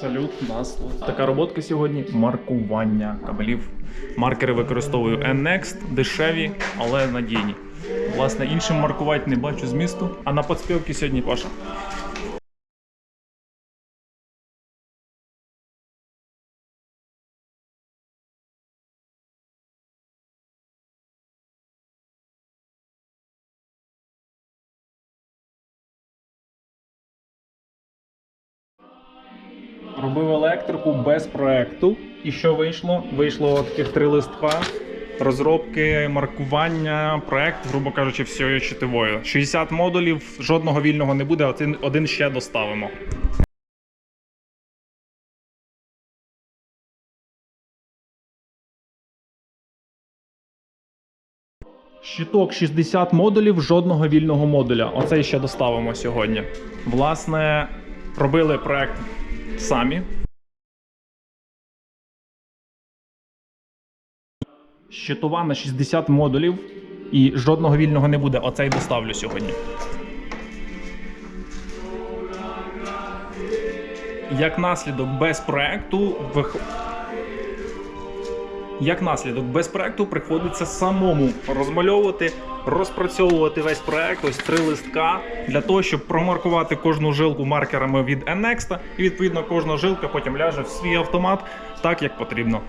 Салют, масло. Така роботка сьогодні маркування кабелів. Маркери використовую N-Next, дешеві, але надійні. Власне, іншим маркувати не бачу змісту. А на подспілки сьогодні Паша. Робив електрику без проекту. І що вийшло? Вийшло таких три листка. Розробки, маркування, проект, грубо кажучи, всією читовою. 60 модулів, жодного вільного не буде, один, один ще доставимо. Щиток 60 модулів, жодного вільного модуля. Оцей ще доставимо сьогодні. Власне, робили проект самі. Щитова на 60 модулів і жодного вільного не буде. Оцей доставлю сьогодні. Як наслідок без проекту. Як наслідок без проекту приходиться самому розмальовувати, розпрацьовувати весь проект, ось три листка, для того, щоб промаркувати кожну жилку маркерами від NNext, і відповідно кожна жилка потім ляже в свій автомат так, як потрібно.